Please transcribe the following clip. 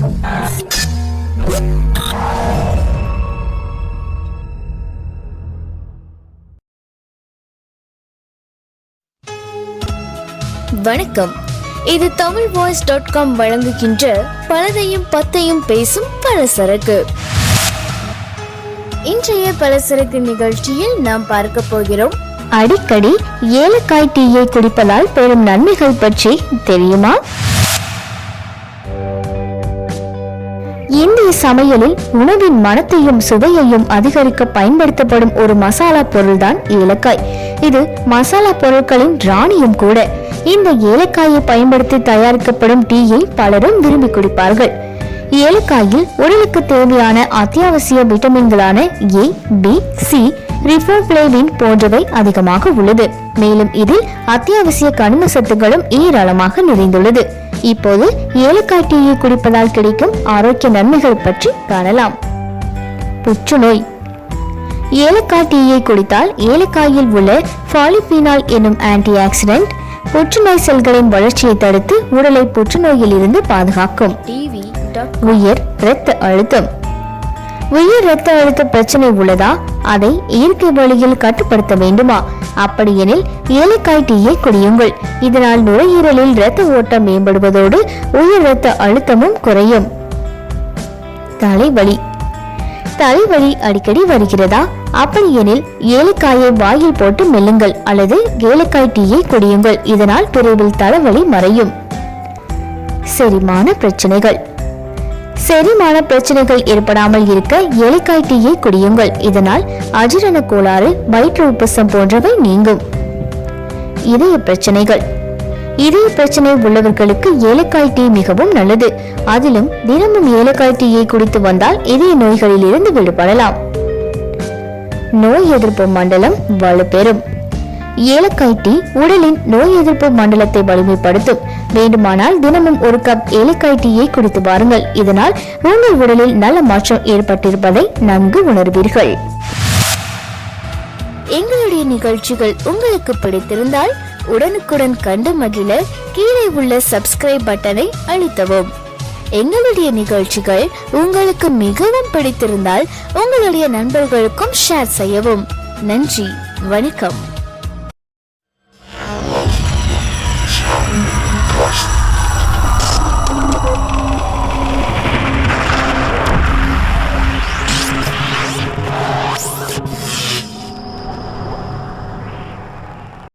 வணக்கம். இது Tamil voice dot com வழங்குகின்ற பலதையும் பத்தையும் பேசும் பலசரக்கு. இன்றைய பலசரக்கு நிகழ்ச்சியில் நாம் பார்க்க போகிறோம். அடிக்கடி ஏலக்காய் டீயை குடிப்பதால் பெறும் நன்மைகள் பற்றி தெரியுமா? சமையலில் உணவின் மனத்தையும் சுவையையும் அதிகரிக்க பயன்படுத்தப்படும் ஒரு மசாலா பொருள்தான் ஏலக்காய். இது மசாலா பொருட்களின் ராணியும் கூட. இந்த ஏலக்காயை பயன்படுத்தி தயாரிக்கப்படும் டீயை பலரும் விரும்பி குடிப்பார்கள். ஏலக்காயில் உடலுக்கு தேவையான அத்தியாவசிய விட்டமின்களான ஏ பி சி ரிஃபோப்ளேவின் போன்றவை அதிகமாக உள்ளது. மேலும் இதில் அத்தியாவசிய கனிம சத்துக்களும் ஏராளமாக நிறைந்துள்ளது. இப்போது ஏலக்காய் டீயை குடிப்பதால் கிடைக்கும் ஆரோக்கிய நன்மைகள் பற்றி காணலாம். புற்றுநோய். ஏலக்காய் டீயை குடித்தால் ஏலக்காயில் உள்ள பாலிபீனால் என்னும் ஆன்டி ஆக்சிடென்ட் புற்றுநோய் செல்களின் வளர்ச்சியை தடுத்து உடலை புற்றுநோயில் இருந்து பாதுகாக்கும் உயர் இரத்த அழுத்தம். உயிர் இரத்த அழுத்த பிரச்சனை உள்ளதா? அதை இயற்கை வழியில் கட்டுப்படுத்த வேண்டுமா? அப்படியெனில் ஏலக்காய் டீயை குடியுங்கள். இதனால் நுரையீரலில் இரத்த ஓட்டம் மேம்படுவதோடு உயிர் இரத்த அழுத்தமும் குறையும். தலைவலி. தலைவலி அடிக்கடி வருகிறதா? அப்படியெனில் ஏலக்காயை வாயில் போட்டு மெல்லுங்கள் அல்லது ஏலக்காய் டீயை குடியுங்கள். இதனால் விரைவில் தலைவலி மறையும். செரிமான பிரச்சனைகள். செரிமான பிரச்சனைகள் ஏற்படாமல் இருக்க ஏலக்காய் டீயை குடியுங்கள். இதனால் அஜீரண கோளாறு வயிற்று உப்புசம் போன்றவை நீங்கும். இதய பிரச்சனைகள். இதய பிரச்சனை உள்ளவர்களுக்கு ஏலக்காய் டீ மிகவும் நல்லது. அதிலும் தினமும் ஏலக்காய் டீயை குடித்து வந்தால் இதய நோய்களில் இருந்து விடுபடலாம். நோய் எதிர்ப்பு மண்டலம் வலுப்பெறும். ஏலக்காய் டீ உடலின் நோய் எதிர்ப்பு மண்டலத்தை வலிமைப்படுத்தும். வேண்டுமானால் தினமும் ஒரு கப் ஏலக்காய் டீயை குடித்து பாருங்கள். இதனால் உங்கள் உடலில் நல்ல மாற்றம் ஏற்பட்டிருப்பதை நன்கு உணர்வீர்கள். எங்களுடைய நிகழ்ச்சிகள் உங்களுக்கு பிடித்திருந்தால் உடனுக்குடன் கண்டு மகிழ கீழே உள்ள சப்ஸ்கிரைப் பட்டனை அழுத்தவும். எங்களுடைய நிகழ்ச்சிகள் உங்களுக்கு மிகவும் பிடித்திருந்தால் உங்களுடைய நண்பர்களுக்கும் ஷேர் செய்யவும். நன்றி. வணக்கம்.